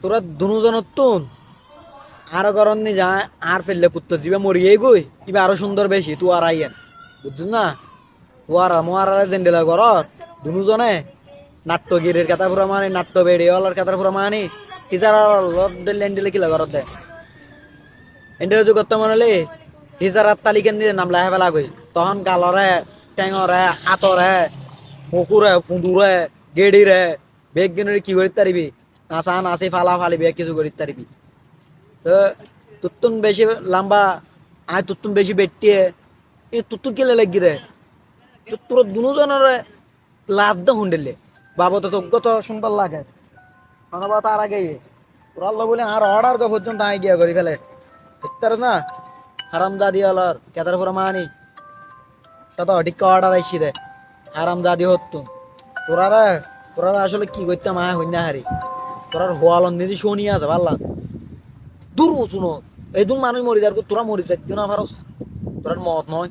তোরা দুজনের তুন আর গরম নি যা, আর ফেললে পুত্র জিবে মরিয়ে গই ইবে আরও সুন্দর বেশি তু আর আইয়েন। বুঝছিস না? তু আর মোয়ার আর জেন্ডেলা কর দুজনে নাট্যগিরির কথা পুরা মানে নাট্য বেড়ে ওলার কথা পুরা মানে। টিচার লেন্ডেলে কিলা করত দে। এন্ডেলে যে করতে মনে হলে টিচার আর তালিকা নিয়ে নাম লাহে ফেলা গই তখন গালরে টেঙরে হাতরে পুকুরে, ফুঁদুরে গেডিরে বেগ গেনরে কি করিতে পারিবি? নাচা নাচি ফালা ফালি বেগ কিছু করিতে পারিবি। তো তুত্তুন বেশি লম্বা, আয় তুত্তুন বেশি বেটিয়ে এই তুত্তু কেলে লাগি রে? তো তোর দুজনের লাভ দে হুন্ডেলে বাবা তো তোকে তো সুন্দর লাগে। অনবা তার আগে তোর আল্লাহ বলে আর অর্ডার গো পর্যন্ত আই গিয়া করি ফেলে। বুঝতে না? হারাম দাদি আলার কেদার পুরা মানি শত ঠিক অর্ডার আইসি দে। হারাম দাদি হতুন তোরা রে তোরা আসলে কি করতে মা হইনা হারি? তোরার হোয়ালন নিজে শুনি আছে পারলাম দূর শুনো এই দু মানুষ মরি যার তোরা মরি যাই না পারস তোরার মত নয়।